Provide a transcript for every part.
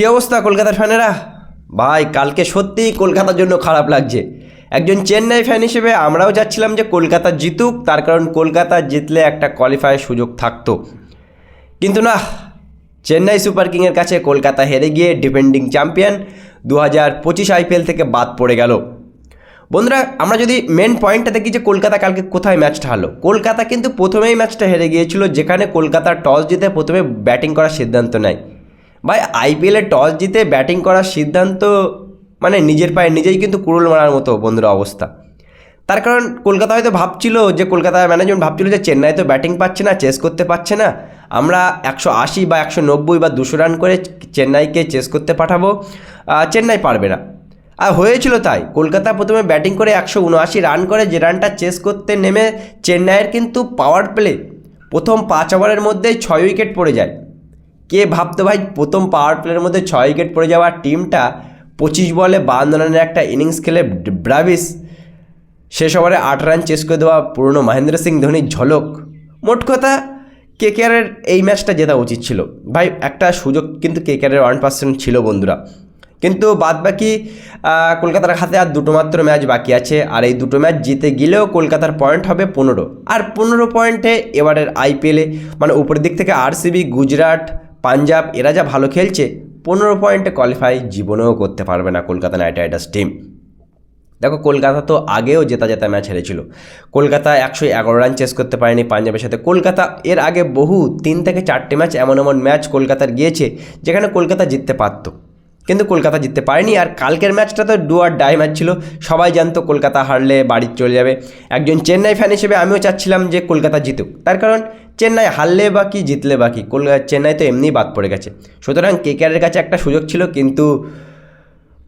কী অবস্থা কলকাতার ফ্যানেরা? ভাই, কালকে সত্যিই কলকাতার জন্য খারাপ লাগছে। একজন চেন্নাই ফ্যান হিসেবে আমরাও যাচ্ছিলাম যে কলকাতা জিতুক, তার কারণ কলকাতা জিতলে একটা কোয়ালিফায়ের সুযোগ থাকতো। কিন্তু না, চেন্নাই সুপার কিংয়ের কাছে কলকাতা হেরে গিয়ে ডিফেন্ডিং চ্যাম্পিয়ন দু হাজার পঁচিশ আইপিএল থেকে বাদ পড়ে গেল। বন্ধুরা, আমরা যদি মেন পয়েন্টটা দেখি যে কলকাতা কালকে কোথায় ম্যাচটা হারলো। কলকাতা কিন্তু প্রথমেই ম্যাচটা হেরে গিয়েছিল, যেখানে কলকাতা টস জিতে প্রথমে ব্যাটিং করার সিদ্ধান্ত নেয়। ভাই আইপিএলে টস জিতে ব্যাটিং করার সিদ্ধান্ত মানে নিজের পায়ে নিজেই কিন্তু কুড়ুল মারার মতো বন্ধুরা অবস্থা। তার কারণ কলকাতা হয়তো ভাবছিল যে কলকাতা ম্যানেজমেন্ট ভাবছিল যে, চেন্নাই তো ব্যাটিং পাচ্ছে না চেস করতে পারছে না। আমরা একশো আশি বা একশো নব্বই বা দুশো রান করে চেন্নাইকে চেস করতে পাঠাবো। চেন্নাই পারবে না। আর হয়েছিল তাই, কলকাতা প্রথমে ব্যাটিং করে একশো উনআশি রান করে, যে রানটা চেস করতে নেমে চেন্নাইয়ের কিন্তু পাওয়ার প্লে প্রথম পাঁচ ওভারের মধ্যেই ছয় উইকেট পড়ে যায়। কে ভাবতো ভাই প্রথম পাওয়ার প্লের মধ্যে ছয় উইকেট পড়ে যাওয়া টিমটা পঁচিশ বলে বান্ন রানের একটা ইনিংস খেলে ব্রাভিস। শেষ ওভারে আট রান চেস করে দেওয়া পুরনো মহেন্দ্র সিং ধোনির ঝলক। মোট কথা কেকেআরের এই ম্যাচটা জেতা উচিত ছিল। ভাই, একটা সুযোগ কিন্তু কেকেআরের ওয়ান পার্সেন্ট ছিল বন্ধুরা। কিন্তু বাদবাকি কলকাতার হাতে আর দুটো মাত্র ম্যাচ বাকি আছে। আর এই দুটো ম্যাচ জিতে গেলেও কলকাতার পয়েন্ট হবে পনেরো। আর পনেরো পয়েন্টে এবারের আইপিএলে মানে উপরের দিক থেকে আরসিবি গুজরাট পাঞ্জাব এরা যা ভালো খেলছে, পনেরো পয়েন্টে কোয়ালিফাই জীবনেও করতে পারবে না কলকাতা নাইট রাইডার্স টিম দেখো, কলকাতা তো আগেও জেতা জেতা ম্যাচ হেরেছিল। কলকাতা একশো এগারো রান চেস করতে পারেনি পাঞ্জাবের সাথে। কলকাতা এর আগে বহু, তিন থেকে চারটে ম্যাচ এমন এমন ম্যাচ কলকাতার গিয়েছে, যেখানে কলকাতা জিততে পারত। কিন্তু কলকাতা জিততে পারেনি আর কালকের ম্যাচটা তো ডু আর ডাই ম্যাচ ছিল। সবাই জানতো কলকাতা হারলে বাড়ি চলে যাবে। একজন চেন্নাই ফ্যান হিসেবে আমিও চাচ্ছিলাম যে কলকাতা জিতুক। তার কারণ চেন্নাই হারলে বা কি, জিতলে বা কি, কলকাতা, চেন্নাই তো এমনিই বাদ পড়ে গেছে। সুতরাং কেকেআরের কাছে একটা সুযোগ ছিল কিন্তু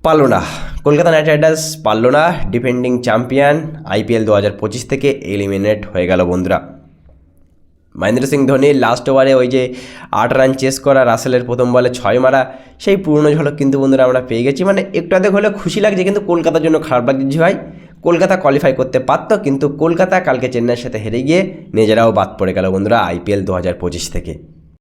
পারল না। কলকাতা নাইট রাইডার্স পারল না। ডিফেন্ডিং চ্যাম্পিয়ন আইপিএল দু হাজার পঁচিশ থেকে এলিমিনেট হয়ে গেল বন্ধুরা। মহেন্দ্র সিং ধোনির লাস্ট ওভারে ওই যে আট রান চেস করা রাসেলের প্রথম বলে ছয় মারা, সেই পুরনো ঝলক কিন্তু বন্ধুরা আমরা পেয়ে গেছি। মানে একটু আধে হলে খুশি লাগছে কিন্তু কলকাতার জন্য খারাপ লাগছে। ভাই, কলকাতা কোয়ালিফাই করতে পারত কিন্তু কলকাতা কালকে চেন্নাইয়ের সাথে হেরে গিয়ে নিজেরাও বাদ পড়ে গেল বন্ধুরা আইপিএল দু হাজার পঁচিশ থেকে।